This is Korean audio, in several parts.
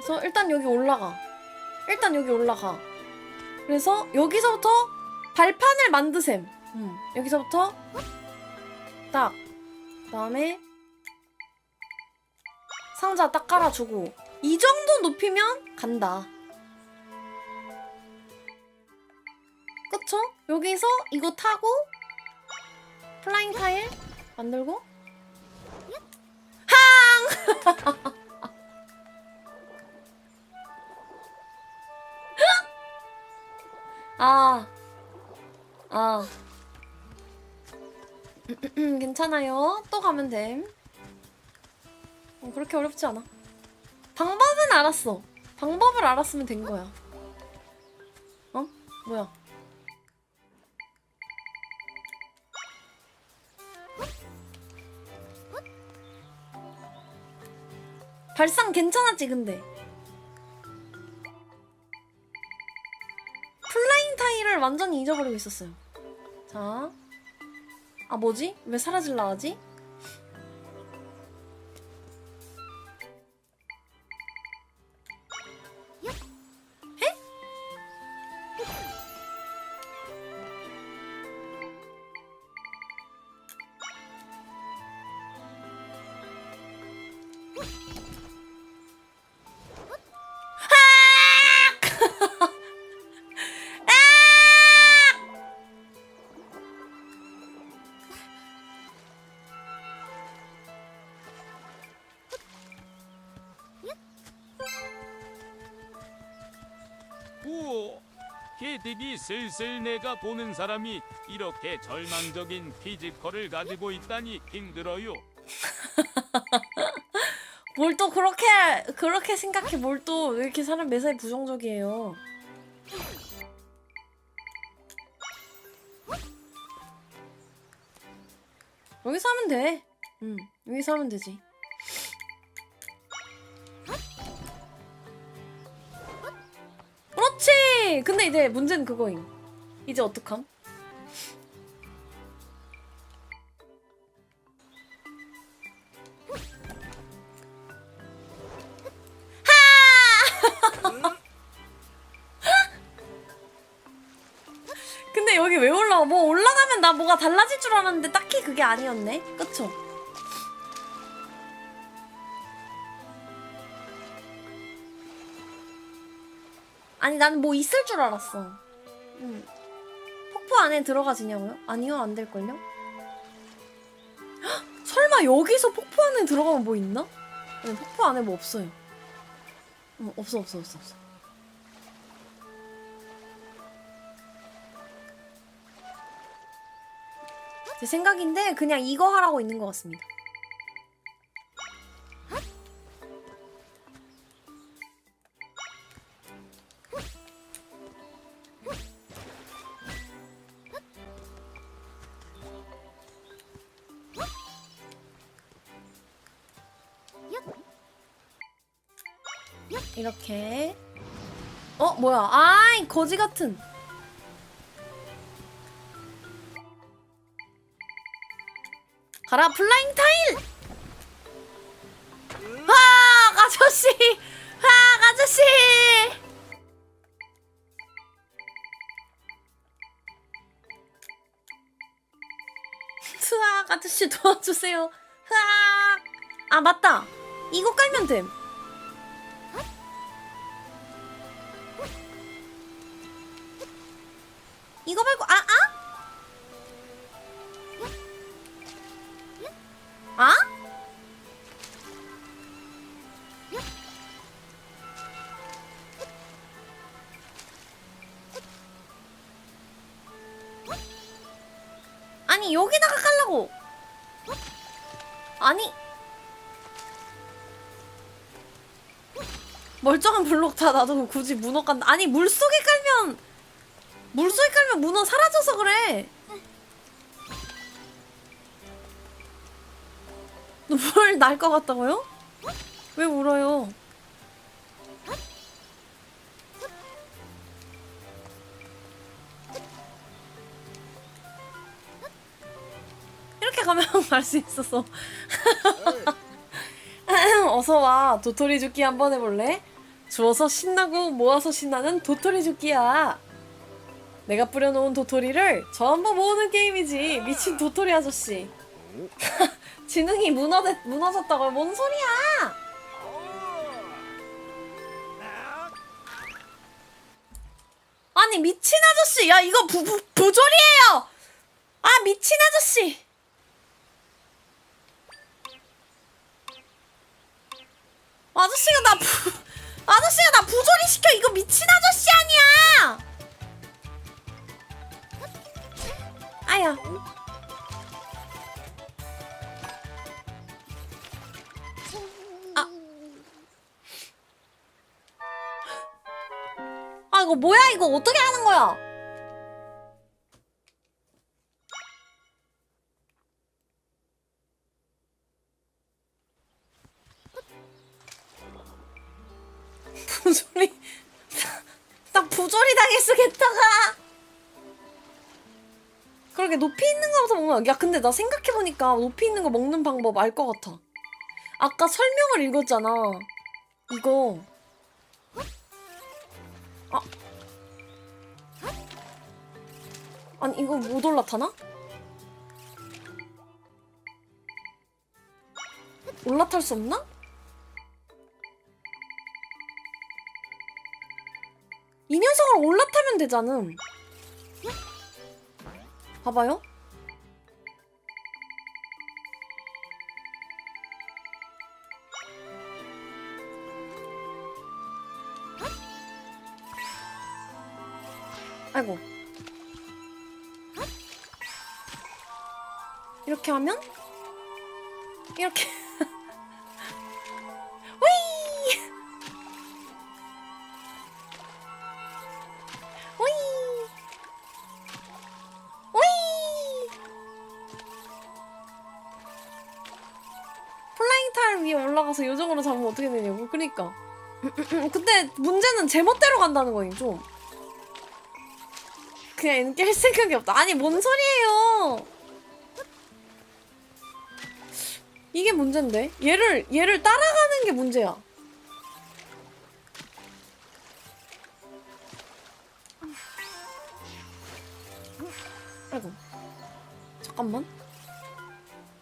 그래서 일단 여기 올라가. 일단 여기 올라가. 그래서 여기서부터 발판을 만드셈. 음, 여기서부터 딱. 그다음에 상자 딱 깔아주고 이 정도 높이면 간다. 그쵸? 여기서 이거 타고 플라잉 타일 만들고 아, 아. 괜찮아요. 또 가면 됨. 어, 그렇게 어렵지 않아. 방법은 알았어. 방법을 알았으면 된 거야. 어? 뭐야? 발상 괜찮았지, 근데. 타일을 완전히 잊어버리고 있었어요. 자. 아, 뭐지? 왜 사라질라 하지? 개들이 슬슬 내가 보는 사람이 이렇게 절망적인 피지컬을 가지고 있다니 힘들어요. 뭘 또 그렇게 그렇게 생각해? 뭘 또 왜 이렇게 사람 매사에 부정적이에요? 여기서 하면 돼. 응, 여기서 하면 되지 그렇지 근데 이제 문제는 그거임 이제 어떡함? 근데 여기 왜 올라와? 뭐 올라가면 나 뭐가 달라질 줄 알았는데 딱히 그게 아니었네. 그쵸? 아니 나는 뭐 있을 줄 알았어. 음. 폭포 안에 들어가지냐고요? 아니요 안 될걸요? 헉, 설마 여기서 폭포 안에 들어가면 뭐 있나? 아니 폭포 안에 뭐 없어요. 어, 없어 없어 없어 없어. 제 생각인데 그냥 이거 하라고 있는 것 같습니다. 이렇게 어 뭐야 아이 거지 같은 가라 플라잉 타일! 아 아저씨! 아 아저씨! 흐악 아저씨 도와주세요. 흐악 아 맞다. 이거 깔면 됨. 아니 멀쩡한 블록 다 놔두고 굳이 문어 깐다 아니 물속에 깔면 물속에 깔면 문어 사라져서 그래 눈물 날 것 같다고요? 왜 울어요? 갈 수 있었어. 어서 와. 도토리 죽기 한번 해볼래? 주워서 신나고 모아서 신나는 도토리 줍기야. 내가 뿌려놓은 도토리를 전부 모으는 게임이지. 미친 도토리 아저씨. 지능이 무너졌, 무너졌다고 뭔 소리야? 아니 미친 아저씨, 야 이거 부, 부 부조리예요. 아 미친 아저씨. 아저씨가 나 부, 아저씨가 나 부조리 시켜 이거 미친 아저씨 아니야. 아야. 아. 아 이거 뭐야 이거 어떻게 하는 거야? 거야 야 근데 나 생각해보니까 높이 있는 거 먹는 방법 알 것 같아 아까 설명을 읽었잖아 이거 아 아니 이거 못 올라타나? 올라탈 수 없나? 이 녀석을 올라타면 되잖아. 봐봐요. 아이고. 이렇게 하면 이렇게 휘! 휘! 휘! 플라잉 타일 위에 올라가서 요정으로 잡으면 어떻게 되냐고 그니까 근데 문제는 제멋대로 간다는 거임 좀 그냥 얘는 깰 생각이 없다. 아니 뭔 소리예요? 이게 문제인데? 얘를 얘를 따라가는 게 문제야. 아이고. 잠깐만.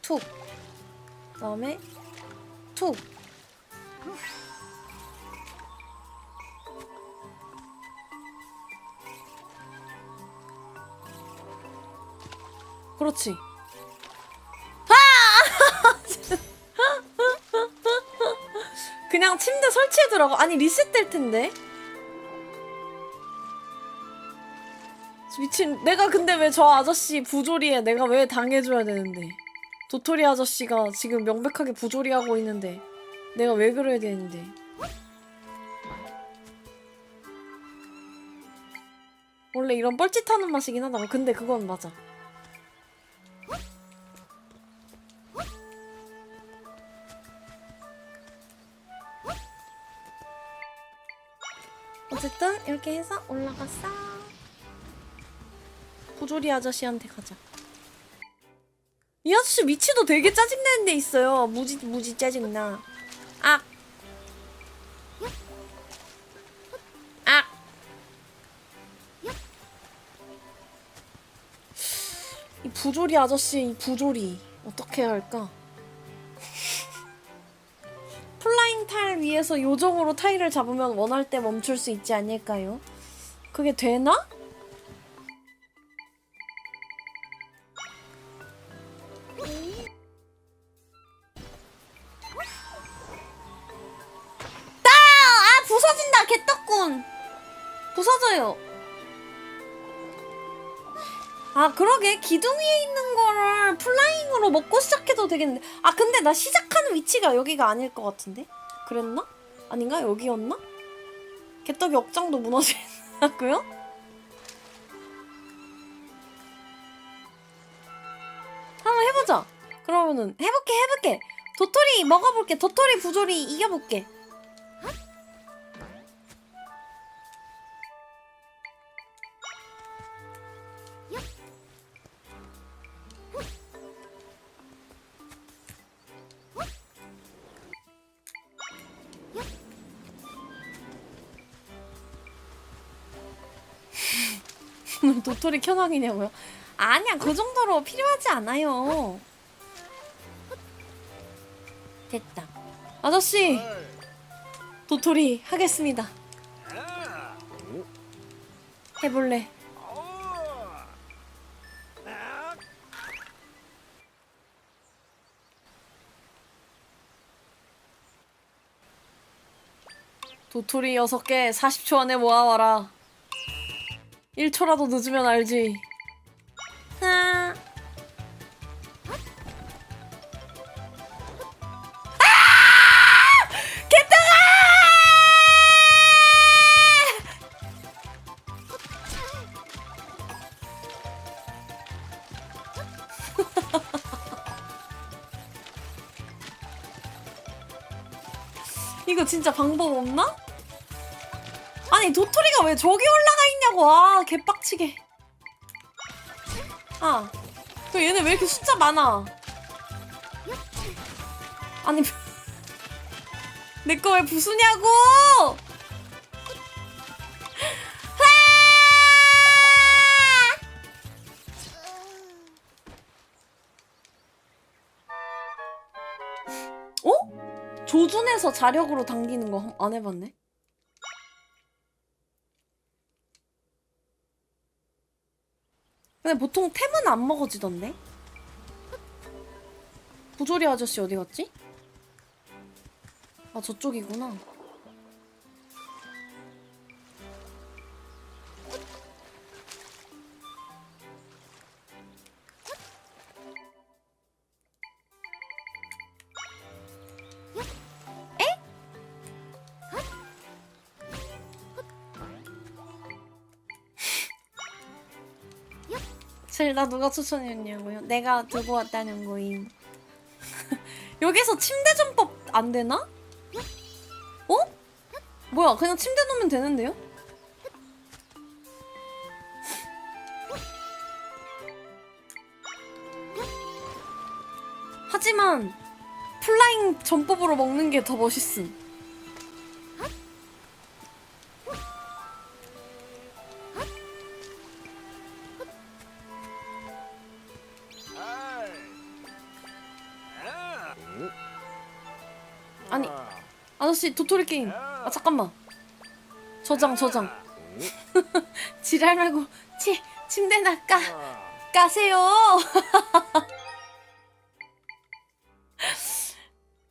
툭 그다음에 툭 그렇지. 그냥 침대 설치해두라고. 아니 리셋될 텐데. 미친 내가 근데 왜 저 아저씨 부조리에 내가 왜 당해줘야 되는데. 도토리 아저씨가 지금 명백하게 부조리하고 있는데 내가 왜 그래야 되는데. 원래 이런 뻘짓하는 맛이긴 하다. 근데 그건 맞아 이렇게 해서 올라갔어 부조리 아저씨한테 가자 이 아저씨 위치도 되게 짜증나는 데 있어요. 무지 무지 짜증나. 악. 악. 이 부조리 아저씨 이 부조리 어떻게 해야 할까? 위에서 요정으로 타일을 잡으면 원할 때 멈출 수 있지 않을까요? 그게 되나? 아 부서진다 개떡군. 부서져요. 아 그러게. 기둥 위에 있는 거를 플라잉으로 먹고 시작해도 되겠는데 아 근데 나 시작하는 위치가 여기가 아닐 것 같은데 그랬나? 아닌가? 여기였나? 개떡이 억장도 무너지고요? 한번 해보자 그러면은 해볼게 해볼게 도토리 먹어볼게 도토리 부조리 이겨볼게 도토리 켜왕이냐고요? 아니야 그 정도로 필요하지 않아요. 됐다. 아저씨 도토리 하겠습니다. 해볼래. 도토리 6개 40초 안에 모아와라. 1초라도 늦으면 알지. 아. 이거 진짜 방법 없나? 아니 도토리가 왜 저기 올라가 있냐고 아 개빡치게 아, 그 얘네 왜 이렇게 숫자 많아? 아니, 내 거 왜 부수냐고! 아! 어? 조준해서 자력으로 당기는 거 안 해봤네? 근데 보통 템은 안 먹어지던데? 부조리 아저씨 어디 갔지? 아 저쪽이구나 젤다 누가 추천했냐고요? 내가 들고 왔다는 거임. 여기서 침대 전법 안 되나? 어? 뭐야? 그냥 침대 놓으면 되는데요? 하지만 플라잉 전법으로 먹는 게 더 멋있음. 아저씨 도토리 게임. 아 잠깐만. 저장 저장. 지랄 말고 치 침대 나 까 까세요.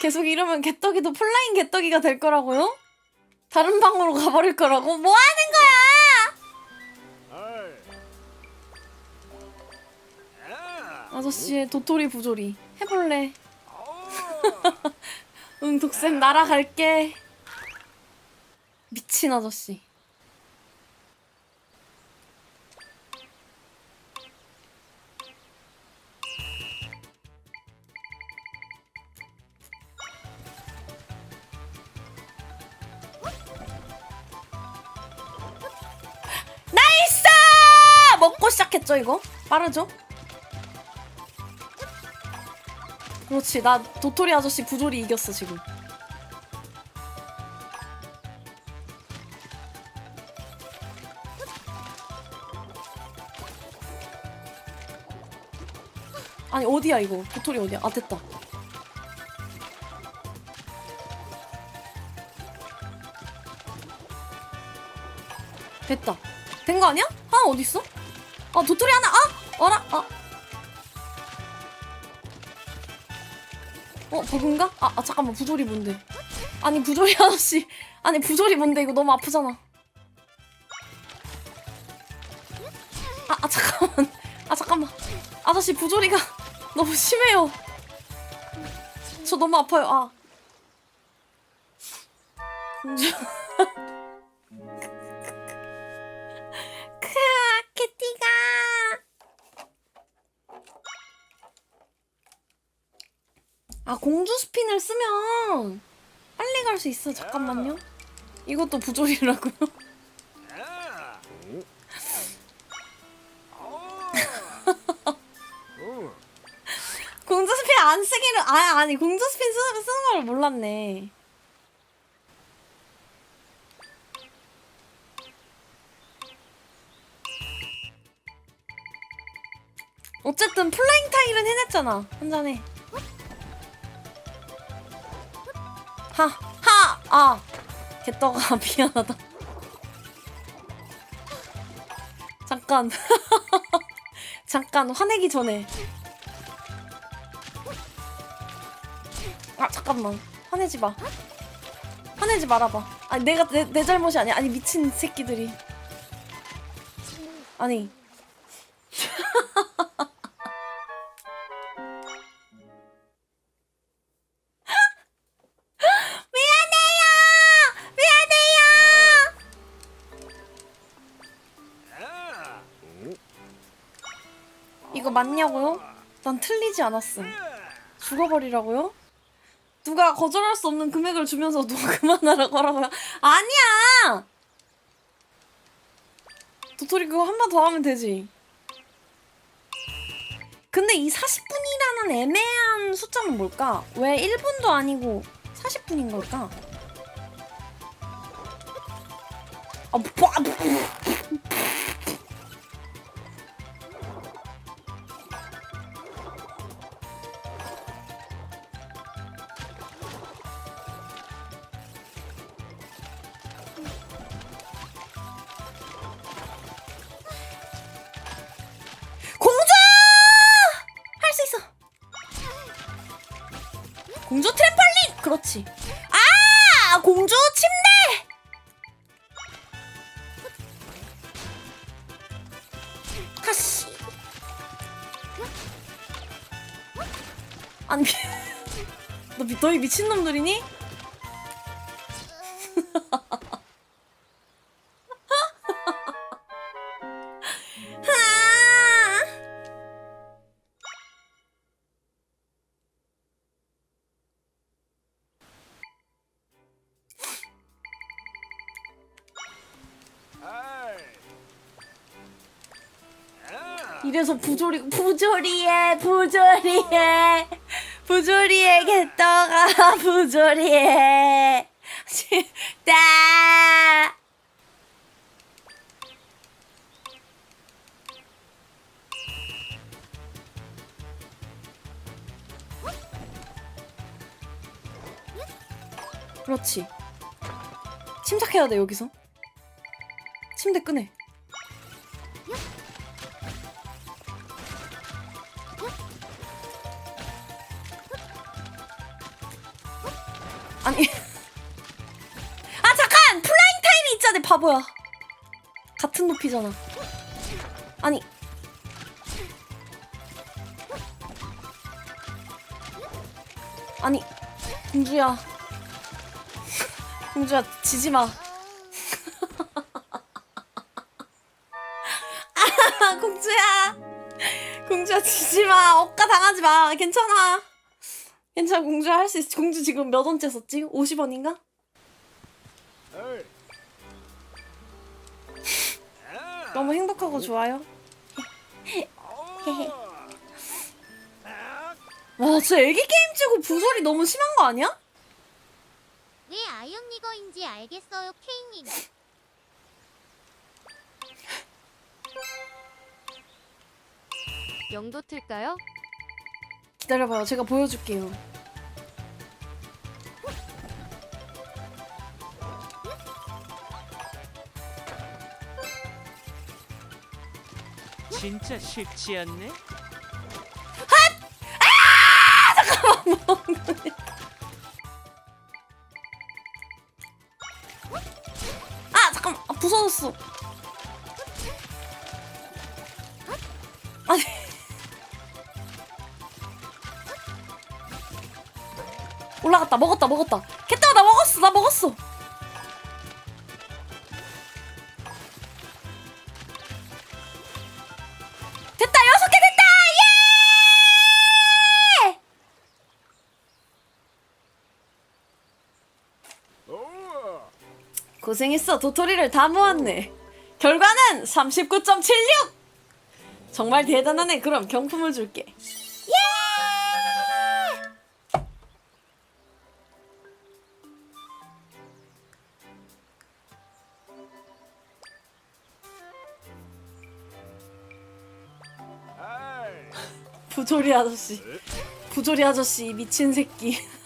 계속 이러면 개떡이도 플라잉 개떡이가 될 거라고요? 다른 방으로 가버릴 거라고? 뭐 하는 거야? 아저씨의 도토리 부조리 해볼래? 응 독쌤 날아갈게. 미친 아저씨. 나이스! 먹고 시작했죠 이거? 빠르죠? 그렇지 나 도토리 아저씨 부조리 이겼어 지금 아니 어디야 이거 도토리 어디야 아 됐다 됐다 된 거 아니야? 하나 어딨어? 아 도토리 하나 아! 어라 아 어, 버그인가? 아, 아, 잠깐만, 부조리 뭔데? 아니, 부조리 아저씨. 아니, 부조리 뭔데? 이거 너무 아프잖아. 아, 아, 잠깐만. 아, 잠깐만. 아저씨, 부조리가 너무 심해요. 저 너무 아파요, 아. 공주. 아 공주 스핀을 쓰면 빨리 갈 수 있어 잠깐만요 이것도 부조리라고요? 공주 스핀 안 쓰기를 아 아니 공주 스핀 쓰, 쓰는 걸 몰랐네 어쨌든 플라잉 타일은 해냈잖아. 한잔해. 하, 하, 아. 개떡아, 미안하다. 잠깐. 잠깐, 화내기 전에. 아, 잠깐만. 화내지 마. 화내지 말아봐. 아니, 내가, 내, 내 잘못이 아니야. 아니, 미친 새끼들이. 아니. 이거 맞냐고요? 난 틀리지 않았음. 죽어버리라고요? 누가 거절할 수 없는 금액을 주면서 누가 그만하라고 하라고요? 아니야! 도토리 그거 한 번 더 하면 되지. 근데 이 40분이라는 애매한 숫자는 뭘까? 왜 1분도 아니고 40분인 걸까? 아, 뭐, 공주! 공주 트램펄린! 그렇지. 아! 공주 침대! 하씨. 아니, 너 미- 너희 미친놈들이니? 이래서 부조리 부조리해 부조리해 부조리해 개떡아 부조리해 싫다. 그렇지. 침착해야 돼 여기서. 침대 끄네 바보야? 같은 높이잖아. 아니. 아니 공주야. 공주야 지지 마. 아 공주야. 공주야 지지 마. 억까 당하지 마. 괜찮아. 괜찮아 공주 할수 있어. 공주 지금 몇 원째 썼지? 50원인가? 너무 행복하고 좋아요 와 진짜 애기 게임 치고 부설이 너무 심한 거 아니야? 왜 아이언 리거인지 알겠어요, 케이님. 영도 틀까요? 기다려봐요 제가 보여줄게요 진짜 쉽지 않네. 아! 잠깐 아, 부서졌어. 아니. 올라갔다 먹었다 먹었다. 개떡아 나 먹었어 나 먹었어 됐다 여섯 개 됐다! 예! 고생했어 도토리를 다 모았네. 결과는 39.76 정말 대단하네. 그럼 경품을 줄게 부조리 아저씨. 부조리 아저씨 이 미친 새끼